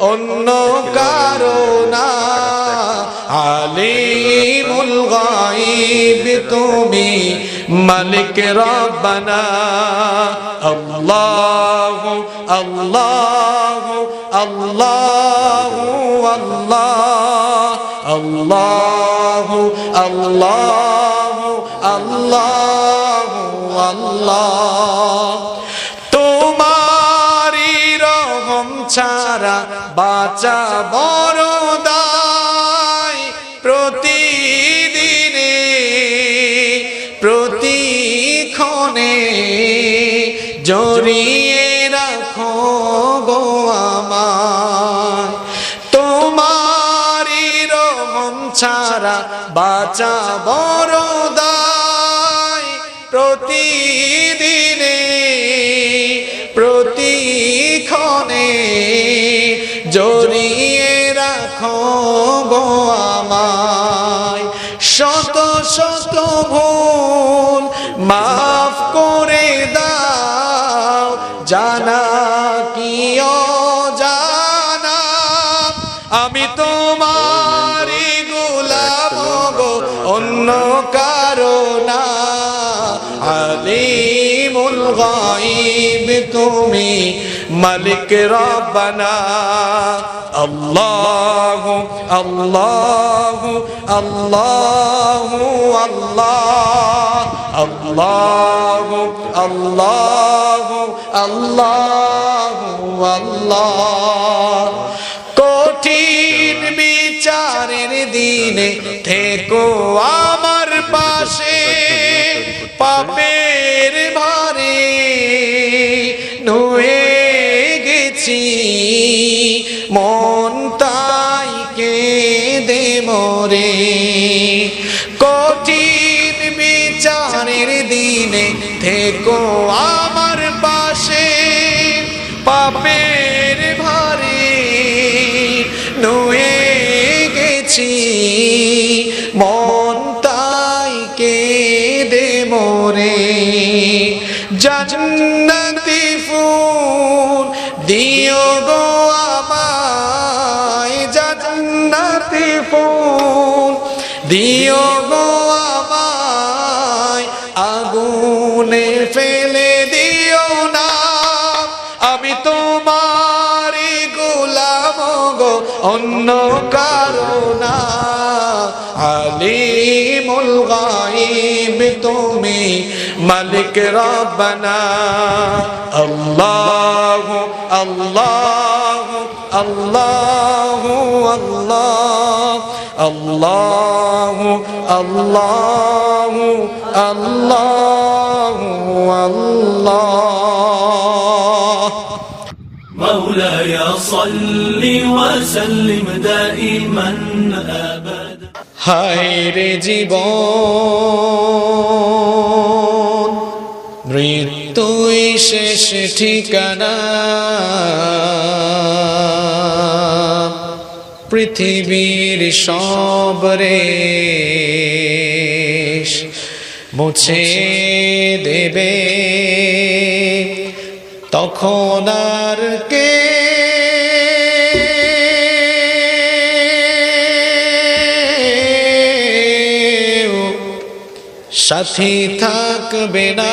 অন্য কারও কারণা আলিমুল গাইব তুমি মালিক রব্বানা। আল্লাহু আল্লাহু আল্লাহু, আল্লাহ। আল্লাহু আল্লাহু আল্লাহু, আল্লাহ। ছাড়া বাঁচা বড় দায় প্রতিদিনে, প্রতিক্ষণে জড়িয়ে রাখো গো আমায়। তোমারি রহম ছাড়া বাঁচা বড় জড়িয়ে রাখো গো আমায়। শত শত ভুল গাইব তুমি মালিক রব্বানা। আল্লাহ আল্লাহ আল্লাহ আল্লাহ। আল্লাহ আল্লাহ আল্লাহ আল্লাহ। কঠিন বিচারের দিনে থেকো আমার পাশে। পাপের মন তাই কে দে মরে। কঠিন বিচারের দিনে থেকো আমার পাশে, পাপের ভারে নুয়ে গেছি। মন তাই কে দে মোরে। জান্নাতি ফুল দিও গো আমায় জান্নাতি ফুল। দিও গো আমায় আগুনে ফেলে দিও না। আমি গোলাম গো অন্য কারণা আলিমুল গাইব তুমি মালিক রব্বানা। আল্লাহ আল্লাহ। আল্লাহ আল্লাহ আল্লাহ আল্লাহ। হায় রে জীবন মৃত্যুই শেষ ঠিকানা। পৃথিবীর সব রেশ মুছে দেবে তখন আর কে সাথী থাকবে না।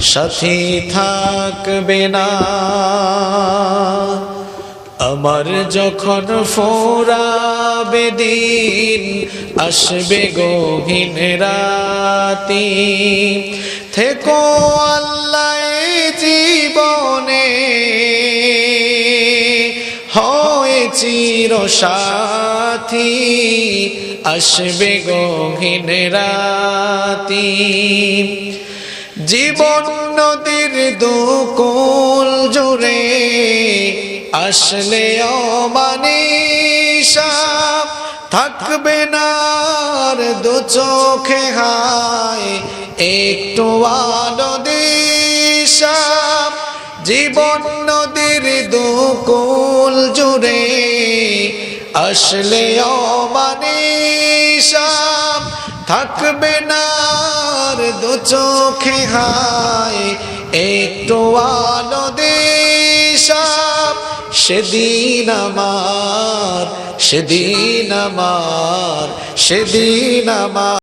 সাথী থাকবে না। আমার যখন ফোরাবে দিন, আসবে গহীন রাতি। থেকো আল্লাহ জীবনে চির সাথী আসবে গহীন রাতি। জীবন নদীর দুকুল জুড়ে আসলে অমানিসা, থাকবে না আর দু চোখে হায়, একটু আলো দিশা জীবন দুকুল জুড়ে আসলে অমানিসা থাকবে না দু চোখে হায়, একটু আলো দিশা সেদিন আমার সেদিন আমার সেদিন আমার।